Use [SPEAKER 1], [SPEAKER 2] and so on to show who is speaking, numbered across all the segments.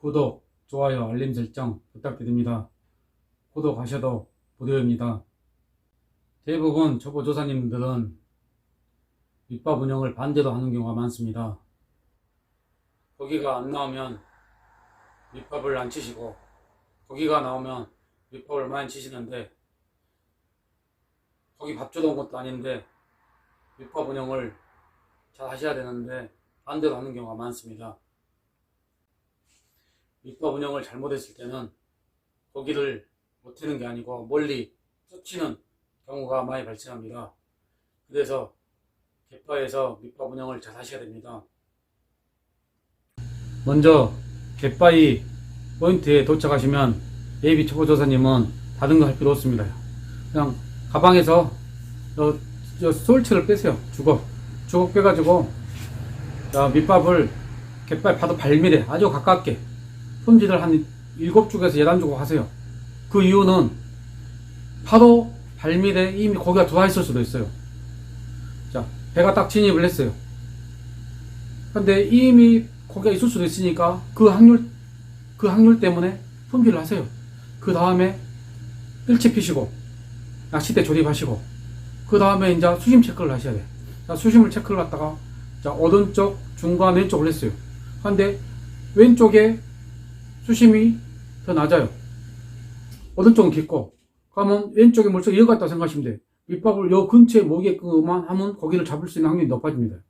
[SPEAKER 1] 구독, 좋아요, 알림 설정 부탁드립니다. 구독하셔도 무료입니다. 대부분 초보 조사님들은 밑밥 운영을 반대로 하는 경우가 많습니다. 고기가 안 나오면 밑밥을 안 치시고 고기가 나오면 밑밥을 많이 치시는데 고기 밥 주던 것도 아닌데 밑밥 운영을 잘 하셔야 되는데 반대로 하는 경우가 많습니다. 밑밥 운영을 잘못했을 때는 고기를 못 튀는 게 아니고 멀리 쫓치는 경우가 많이 발생합니다. 그래서 갯바에서 밑밥 운영을 잘 하셔야 됩니다. 먼저 갯바위 포인트에 도착하시면 예비 초보조사님은 다른 거 할 필요 없습니다. 그냥 가방에서 저, 저 솔트를 빼세요. 주걱. 주걱 빼가지고 자, 밑밥을 갯바위 파도 발밀에 아주 가깝게 품질을 한 7주에서 11주고 하세요. 그 이유는 파도 발밀에 이미 고기가 들어와 있을 수도 있어요. 자, 배가 딱 진입을 했어요. 근데 이미 고기가 있을 수도 있으니까 그 확률, 그 확률 때문에 품질을 하세요. 그 다음에 일치 피시고, 낚싯대 조립하시고, 그 다음에 이제 수심 체크를 하셔야 돼. 자, 수심을 체크를 했다가, 자, 오른쪽, 중간, 왼쪽을 했어요. 근데 왼쪽에 수심이 더 낮아요. 오른쪽은 깊고, 그러면 왼쪽에 물속에 여가 있다고 생각하시면 돼요. 밑밥을 여 근처에 모이게끔만 하면 고기를 잡을 수 있는 확률이 높아집니다.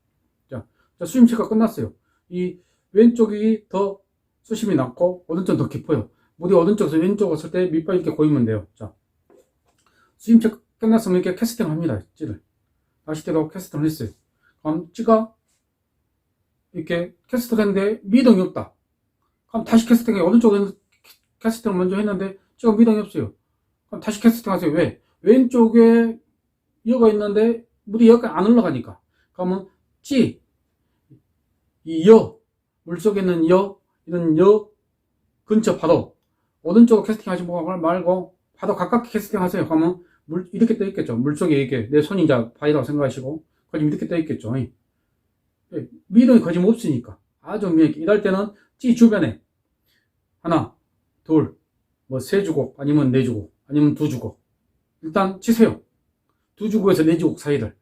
[SPEAKER 1] 자, 자 수심 체크가 끝났어요. 이 왼쪽이 더 수심이 낮고, 오른쪽은 더 깊어요. 물이 오른쪽에서 왼쪽 왔을 때 밑밥이 이렇게 고이면 돼요. 자, 수심 체크 끝났으면 이렇게 캐스팅을 합니다. 찌를. 낚싯대로 캐스팅을 했어요. 그럼 찌가 이렇게 캐스팅을 했는데 미동이 없다. 그럼 다시 캐스팅해. 오른쪽에는 캐스팅을 먼저 했는데 지금 미동이 없어요. 그럼 다시 캐스팅 하세요. 왜? 왼쪽에 여가 있는데 물이 여기까지 안 올라가니까. 그러면 찌, 이 여, 물속에 있는 여, 이런 여 근처 파도, 오른쪽으로 캐스팅 하지 말고 파도 가깝게 캐스팅 하세요. 그러면 물, 이렇게 떠 있겠죠. 물속에 이렇게 내 손이 이제 바위라고 생각하시고, 거짓 이렇게 떠 있겠죠. 예, 미동이 거짓 없으니까. 아주 미약해. 이럴 때는 찌 주변에 하나, 둘, 뭐 세 주곡, 아니면 네 주곡, 아니면 두 주곡. 일단 치세요. 두 주곡에서 네 주곡 사이를.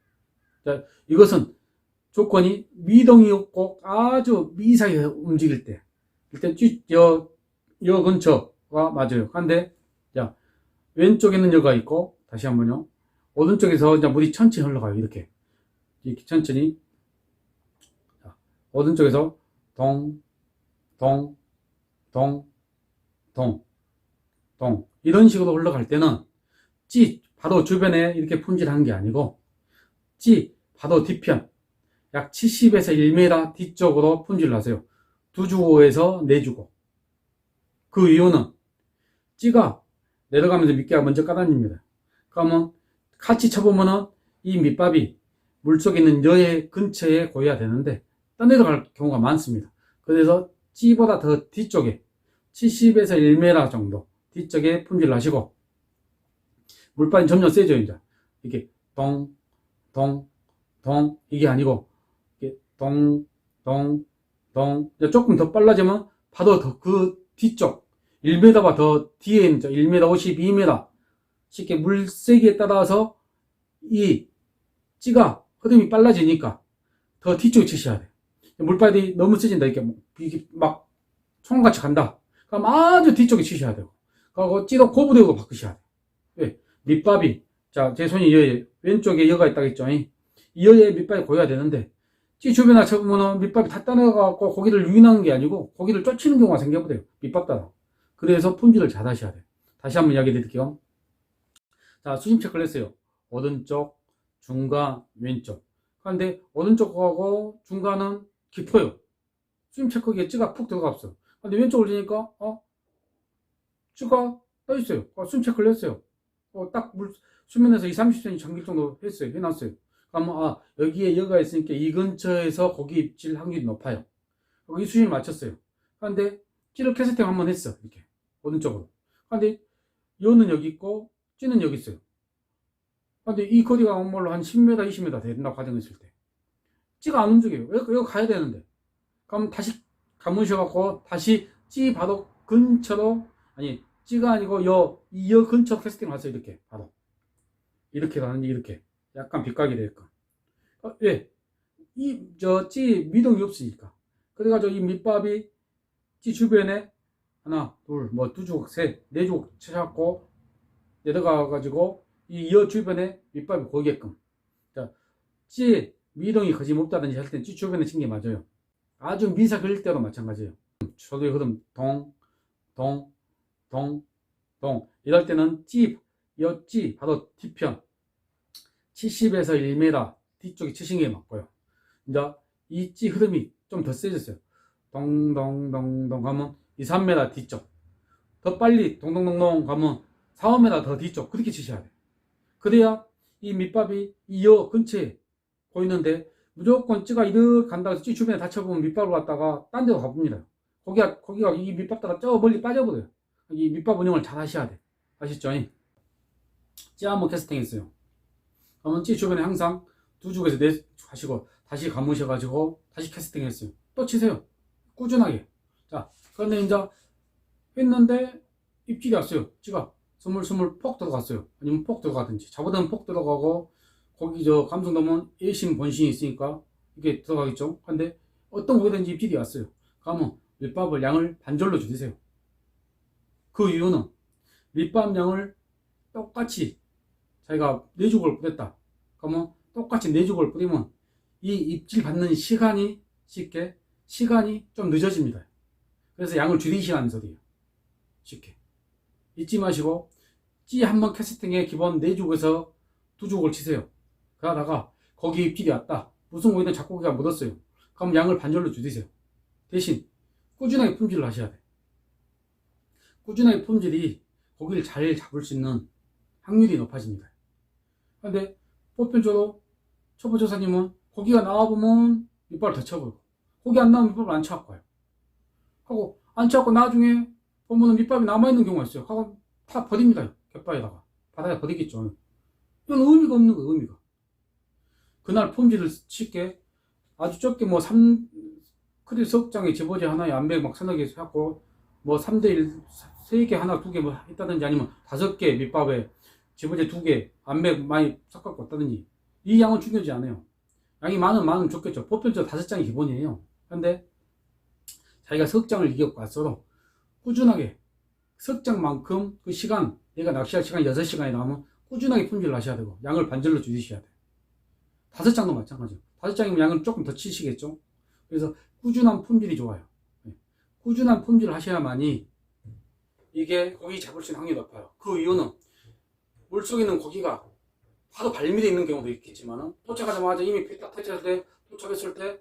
[SPEAKER 1] 자, 이것은 조건이 미동이 없고 아주 미세하게 움직일 때. 일단 찌, 여, 여 근처가 맞아요. 근데, 자, 왼쪽에 있는 여가 있고, 다시 한 번요. 오른쪽에서 이제 물이 천천히 흘러가요. 이렇게. 이렇게 천천히. 자, 오른쪽에서 동, 동, 동, 동, 동. 이런 식으로 흘러갈 때는 찌, 바로 주변에 이렇게 품질하는 게 아니고 찌, 바로 뒤편 약 70에서 1m 뒤쪽으로 품질을 하세요. 두 주고에서 네 주고. 그 이유는 찌가 내려가면서 미끼가 먼저 까다닙니다. 그러면 같이 쳐보면은 이 밑밥이 물속에 있는 여의 근처에 고여야 되는데 떠내려갈 경우가 많습니다. 그래서 찌보다 더 뒤쪽에 70에서 1m 정도 뒤쪽에 품질을 하시고 물발이 점점 세져 이제. 이렇게 동, 동, 동. 이게 아니고 이게 동, 동, 동. 조금 더 빨라지면 파도 더 그 뒤쪽 1m보다 더 뒤에 있는 1m 50, 2m 쉽게 물 세기에 따라서 이 찌가 흐름이 빨라지니까 더 뒤쪽에 치셔야 돼. 물발이 너무 세진다 이렇게 이게 막 총같이 간다. 그럼 아주 뒤쪽에 치셔야 되고. 그리고 찌도 고부대고 바꾸셔야 돼. 왜? 밑밥이, 자, 제 손이 여, 왼쪽에 여가 있다고 했죠. 이 여에 밑밥이 고여야 되는데, 찌 주변에 쳐보면은 밑밥이 다 따라가고 고기를 유인하는 게 아니고 고기를 쫓치는 경우가 생겨버려요. 밑밥 따라. 그래서 품질을 잘 하셔야 돼요. 다시 한번 이야기 드릴게요. 자, 수심 체크를 했어요. 오른쪽, 중간, 왼쪽. 그런데 오른쪽하고 중간은 깊어요. 수심 체크기에 찌가 푹 들어가 없어. 근데 왼쪽 올리니까, 어? 찌가 떠 있어요. 어, 수심 체크를 했어요. 어, 딱 물, 수면에서 2, 30cm 잠길 정도 했어요. 해놨어요. 그러면, 아, 여기에 여가 있으니까 이 근처에서 고기 입질 확률이 높아요. 이 수심을 맞췄어요. 그런데 찌를 캐스팅 한번 했어. 이렇게. 오른쪽으로. 근데 여는 여기 있고, 찌는 여기 있어요. 근데 이 거리가 정말로 한 10m, 20m 된다고 가정했을 때. 찌가 안 움직여요. 여기, 여기 가야 되는데. 그럼 다시 감으셔갖고 다시 찌 바로 근처로 아니 찌가 아니고 여이여 근처 캐스팅 왔어요 이렇게. 바로 이렇게 가는지 이렇게. 약간 빗각이 되게끔. 어, 예. 이 저 찌 미동이 없으니까. 그래가지고 이 밑밥이 찌 주변에 하나 둘뭐 두 조각 셋네 조각 쳐갖고 내려가 가지고 이여 주변에 밑밥이 고이게끔. 찌 미동이 거짓 없다든지 할 때는 찌 주변에 친게 맞아요. 아주 미사 그릴 때도 마찬가지예요. 저도 흐름 동, 동, 동, 동 이럴 때는 찌, 여찌 바로 뒤편 70에서 1m 뒤쪽에 치신 게 맞고요. 이제 이찌 흐름이 좀 더 세졌어요. 동동동동 가면 2, 3m 뒤쪽 더 빨리 동동동동 가면 4, 5m 더 뒤쪽 그렇게 치셔야 돼요. 그래야 이 밑밥이 이 여 근처에 보이는데 무조건 찌가 이렇게 간다고 해서 찌 주변에 다쳐보면 밑밥으로 갔다가 딴 데로 가봅니다. 거기가, 거기가 이 밑밥 따라 저 멀리 빠져버려요. 이 밑밥 운영을 잘 하셔야 돼. 아시죠? 찌 한번 캐스팅 했어요. 그러면 찌 주변에 항상 두 쪽에서 네 하시고 다시 감으셔가지고 다시 캐스팅 했어요. 또 치세요. 꾸준하게. 자, 그런데 이제 했는데 입질이 왔어요. 찌가 스물스물 폭 들어갔어요. 아니면 폭 들어가든지. 자보다는 폭 들어가고 거기 저 감성 넘은 예심 본신이 있으니까 이게 들어가겠죠. 근데 어떤 거든지 입질이 왔어요. 그러면 밑밥을 양을 반절로 줄이세요. 그 이유는 밑밥 양을 똑같이 자기가 네 죽을 뿌렸다. 그러면 똑같이 네 죽을 뿌리면 이 입질 받는 시간이 쉽게 시간이 좀 늦어집니다. 그래서 양을 줄이시라는 소리예요. 쉽게 잊지 마시고 찌 한 번 캐스팅에 기본 네 죽에서 두 죽을 치세요. 그러다가 거기 입질이 왔다. 무슨 오이든 잡고기가 묻었어요. 그럼 양을 반절로 줄이세요. 대신 꾸준하게 품질을 하셔야 돼. 꾸준하게 품질이 고기를 잘 잡을 수 있는 확률이 높아집니다. 근데 보편적으로 초보조사님은 고기가 나와보면 밑발을 더 쳐버리고 고기 안 나오면 밑밥을 안 쳐갖고 와요. 하고 안 쳐갖고 나중에 보면은 밑밥이 남아있는 경우가 있어요. 하고 다 버립니다. 갯바에다가. 바다에 버리겠죠. 이건 의미가 없는 거예요. 의미가. 그날 품질을 쉽게 아주 적게 뭐 3, 크리 석장에 집어지 하나에 안백 막 서너 개 사고 뭐 3대1 3개 하나 두 개뭐 있다든지 아니면 다섯 개 밑밥에 집어지 두개 안백 많이 섞어갖고 왔다든지 이 양은 중요하지 않아요. 양이 많으면 많으면 좋겠죠. 보편적으로 다섯 장이 기본이에요. 근데 자기가 석장을 이겨갖고 왔어도 꾸준하게 석장만큼 그 시간 내가 낚시할 시간 6시간이 나오면 꾸준하게 품질을 하셔야 되고 양을 반절로 줄이셔야 돼요. 다섯 장도 마찬가지예요. 다섯 장이면 양을 조금 더 치시겠죠. 그래서 꾸준한 품질이 좋아요. 네. 꾸준한 품질을 하셔야만이 이게 고기 잡을 수 있는 확률이 높아요. 그 이유는 물속에 있는 고기가 바로 발밑에 있는 경우도 있겠지만 도착하자마자 이미 딱 퇴치할 때 도착했을 때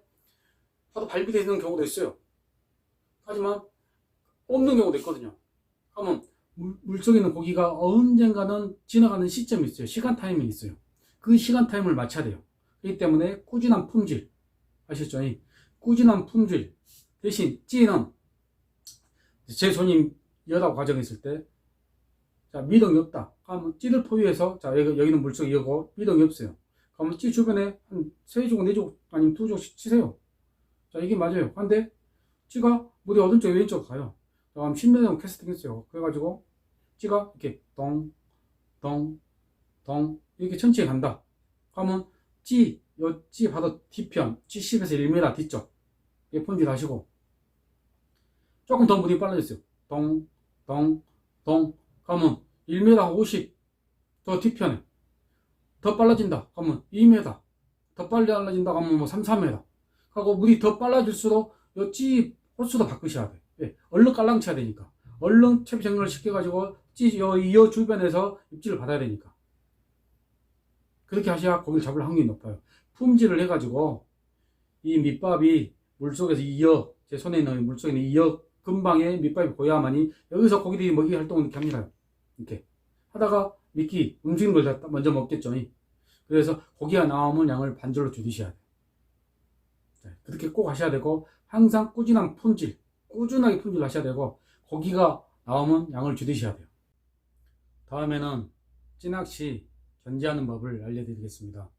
[SPEAKER 1] 바로 발밑에 있는 경우도 있어요. 하지만 없는 경우도 있거든요. 그러면 물, 물속에 있는 고기가 언젠가는 지나가는 시점이 있어요. 시간 타임이 있어요. 그 시간 타임을 맞춰야 돼요. 그렇기 때문에 꾸준한 품질 아셨죠? 이 꾸준한 품질 대신 찌는 제 손님 여다 과정에 있을 때 자, 미동이 없다. 그러면 찌를 포위해서 자, 여기, 여기는 물속 이거고 미동이 없어요. 그러면 찌 주변에 한 세 조각, 네 조각 아니면 두 조각씩 치세요. 자, 이게 맞아요. 근데 찌가 물이 오른쪽, 왼쪽 가요. 자, 그럼 10m 캐스팅 했어요. 그래가지고 찌가 이렇게 동, 동, 동 이렇게 천천히 간다. 그러면 찌, 요찌 바로 뒤편, 70에서 1m 뒤쪽. 예, 품질 하시고. 조금 더 물이 빨라졌어요. 동, 동, 동. 그러면 1m 50. 더 뒤편에. 더 빨라진다. 그러면 2m. 더 빨리 빨라진다. 그러면 뭐 3, 4m. 하고 물이 더 빨라질수록 요찌 호수도 바꾸셔야 돼. 예, 얼른 깔랑 쳐야 되니까. 얼른 채비 정렬을 시켜가지고 찌, 요, 이 주변에서 입질을 받아야 되니까. 그렇게 하셔야 고기를 잡을 확률이 높아요. 품질을 해가지고 이 밑밥이 물속에서 이어 제 손에 있는 물속에 있는 이어 근방에 밑밥이 보여야만이 여기서 고기들이 먹이 활동을 이렇게 합니다. 이렇게 하다가 미끼 움직이는 걸다 먼저 먹겠죠. 그래서 고기가 나오면 양을 반절로 줄이셔야 돼요. 네, 그렇게 꼭 하셔야 되고 항상 꾸준한 품질, 꾸준하게 품질 하셔야 되고 고기가 나오면 양을 줄이셔야 돼요. 다음에는 찌낚시 견제하는 법을 알려드리겠습니다.